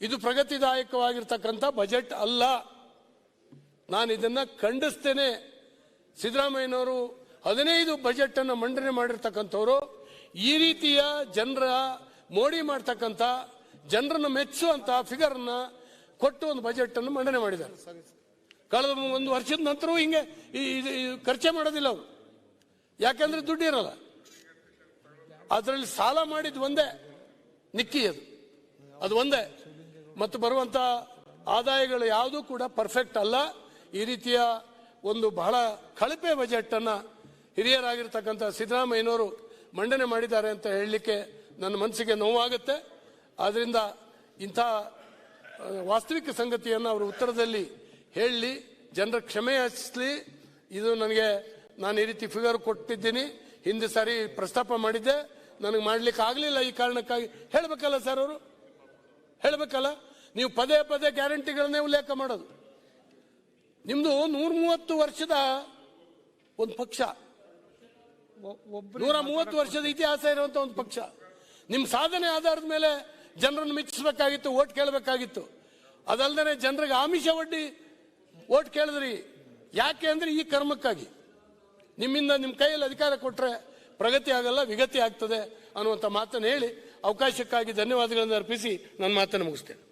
ಇದು ಪ್ರಗತಿದಾಯಕವಾಗಿರ್ತಕ್ಕಂಥ ಬಜೆಟ್ ಅಲ್ಲ. ನಾನು ಇದನ್ನ ಖಂಡಿಸ್ತೇನೆ. ಸಿದ್ದರಾಮಯ್ಯನವರು ಹದಿನೈದು ಬಜೆಟ್ ಅನ್ನು ಮಂಡನೆ ಮಾಡಿರ್ತಕ್ಕಂಥವ್ರು. ಈ ರೀತಿಯ ಜನರ ಮೋಡಿ ಮಾಡ್ತಕ್ಕಂಥ ಜನರನ್ನು ಮೆಚ್ಚುವಂತ ಫಿಗರ್ ಅನ್ನ ಕೊಟ್ಟು ಒಂದು ಬಜೆಟ್ ಅನ್ನು ಮಂಡನೆ ಮಾಡಿದ್ದಾರೆ. ಕಳೆದ ಒಂದು ವರ್ಷದ ನಂತರವೂ ಹಿಂಗೆ ಖರ್ಚೆ ಮಾಡೋದಿಲ್ಲ ಅವರು. ಯಾಕಂದ್ರೆ ದುಡ್ಡು ಇರಲ್ಲ. ಅದರಲ್ಲಿ ಸಾಲ ಮಾಡಿದ್ದು ಒಂದೇ. ನಿಕ್ಕಿ ಅದು. ಅದು ಒಂದೇ. ಮತ್ತು ಬರುವಂಥ ಆದಾಯಗಳು ಯಾವುದೂ ಕೂಡ ಪರ್ಫೆಕ್ಟ್ ಅಲ್ಲ. ಈ ರೀತಿಯ ಒಂದು ಬಹಳ ಕಳಪೆ ಬಜೆಟ್ ಅನ್ನ ಹಿರಿಯರಾಗಿರ್ತಕ್ಕಂಥ ಸಿದ್ದರಾಮಯ್ಯನವರು ಮಂಡನೆ ಮಾಡಿದ್ದಾರೆ ಅಂತ ಹೇಳಲಿಕ್ಕೆ ನನ್ನ ಮನಸ್ಸಿಗೆ ನೋವಾಗುತ್ತೆ. ಆದ್ದರಿಂದ ಇಂಥ ವಾಸ್ತವಿಕ ಸಂಗತಿಯನ್ನು ಅವರು ಉತ್ತರದಲ್ಲಿ ಹೇಳಲಿ. ಜನರ ಕ್ಷಮೆ ಯಾಚಿಸ್ಲಿ ಇದು ನನಗೆ, ನಾನು ಈ ರೀತಿ ಫಿಗರ್ ಕೊಟ್ಟಿದ್ದೀನಿ. ಹಿಂದೆ ಸಾರಿ ಪ್ರಸ್ತಾಪ ಮಾಡಿದ್ದೆ. ನನಗೆ ಮಾಡ್ಲಿಕ್ಕೆ ಆಗಲಿಲ್ಲ ಈ ಕಾರಣಕ್ಕಾಗಿ. ಹೇಳಬೇಕಲ್ಲ ಸರ್ ಅವರು? ಹೇಳಬೇಕಲ್ಲ? ನೀವು ಪದೇ ಪದೇ ಗ್ಯಾರಂಟಿಗಳನ್ನೇ ಉಲ್ಲೇಖ ಮಾಡೋದು. ನಿಮ್ದು ನೂರ ಮೂವತ್ತು ವರ್ಷದ ಒಂದು ಪಕ್ಷ. ನೂರ ಮೂವತ್ತು ವರ್ಷದ ಇತಿಹಾಸ ಇರುವಂತ ಒಂದು ಪಕ್ಷ. ನಿಮ್ಮ ಸಾಧನೆ ಆಧಾರದ ಮೇಲೆ ಜನರನ್ನು ಮೆಚ್ಚಿಸಬೇಕಾಗಿತ್ತು ಓಟ್ ಕೇಳಬೇಕಾಗಿತ್ತು. ಅದಲ್ಲದೆ ಜನರಿಗೆ ಆಮಿಷ ಒಡ್ಡಿ ಓಟ್ ಕೇಳಿದ್ರಿ. ಯಾಕೆ ಅಂದ್ರೆ ಈ ಕರ್ಮಕ್ಕಾಗಿ. ನಿಮ್ಮಿಂದ ನಿಮ್ಮ ಕೈಯಲ್ಲಿ ಅಧಿಕಾರ ಕೊಟ್ಟರೆ ಪ್ರಗತಿ ಆಗಲ್ಲ ವಿಗತಿ ಆಗ್ತದೆ ಅನ್ನುವಂಥ ಮಾತನ್ನು ಹೇಳಿ ಅವಕಾಶಕ್ಕಾಗಿ ಧನ್ಯವಾದಗಳನ್ನು ಅರ್ಪಿಸಿ ನನ್ನ ಮಾತನ್ನು ಮುಗಿಸ್ತೇನೆ.